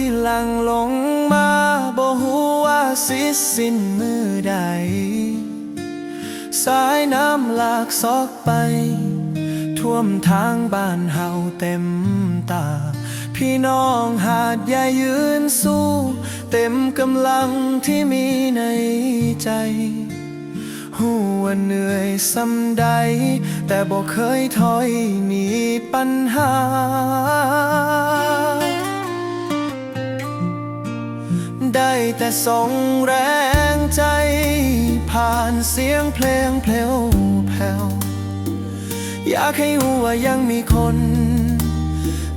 ที่ลังลงมาบ่ฮู้ว่าสิสิ้นมือใด สายน้ำหลากซอกไป ท่วมทางบ้านเฮาเต็มตา พี่น้องหาดใหญ่ยืนสู้ เต็มกำลังที่มีในใจหูว่าเหนื่อยสำใด แต่บอกเคยถอยหนีปัญหา ได้แต่ส่งแรงใจ ผ่านเสียงเพลงเพลวแผ่วอยากให้รู้ว่ายังมีคน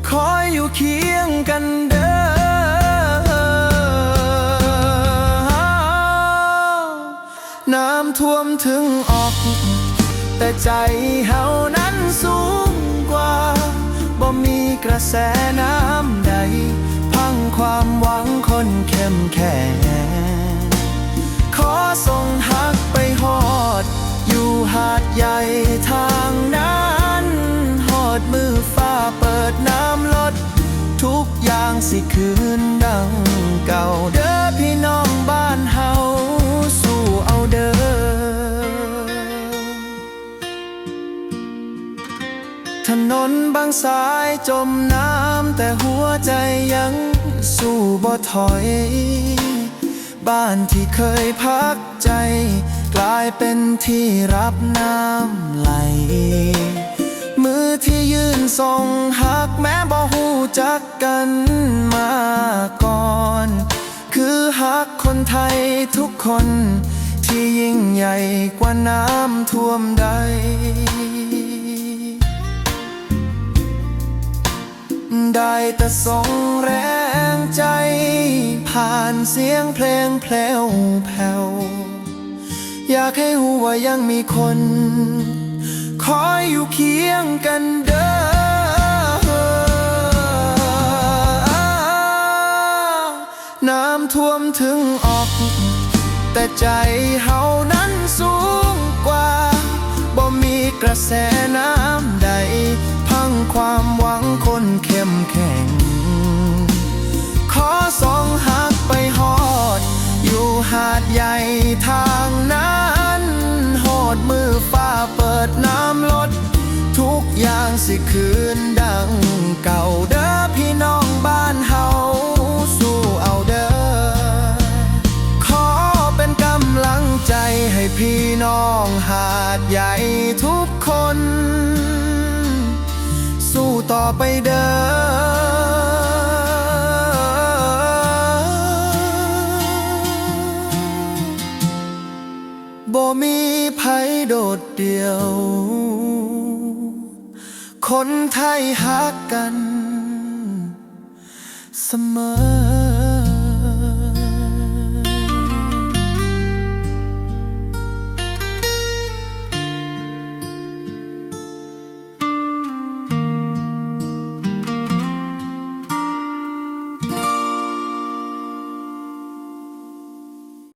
คอยอยู่เคียงกันเด้อน้ำท่วมถึงออก แต่ใจเฮานั้นสูงกว่า บ่มีกระแสน้ำใด ความหวังคนเข้มแข็งขอส่งหักไปหอด อยู่หาดใหญ่ทางนั้นหอดมือฟ้าเปิดน้ำลด ทุกอย่างสิคืนดังเก่าเด้อพี่น้องบ้านเฮาสู้เอาเด้อถนนบางสายจมน้ำแต่หัวใจยัง สู้บ่ถอย บ้านที่เคยพักใจ กลายเป็นที่รับน้ำไหล มือที่ยืนส่งหักแม้บ่หูจักกันมาก่อน คือหักคนไทยทุกคน ที่ยิ่งใหญ่กว่าน้ำท่วมใดได้แต่ส่งแร ใจผ่านเสียงเพลงแผลวแผ่วอยากให้รู้ว่ายังมีคน คอยอยู่เคียงกันเด้อน้ำท่วมถึงออก แต่ใจเฮานั้นสูงกว่าบ่มีกระแสน้ำใด พังความหวังคนเข้ หาดใหญ่ทางนั้นโหดมือฟ้าเปิดน้ำลด ทุกอย่างสิคืนดังเก่าเด้อพี่น้องบ้านเฮาสู้เอาเด้อขอเป็นกำลังใจให้พี่น้องหาดใหญ่ทุกคน สู้ต่อไปเด้อ บ่มีไผโดดเดี่ยว คนไทยฮักกัน เสมอ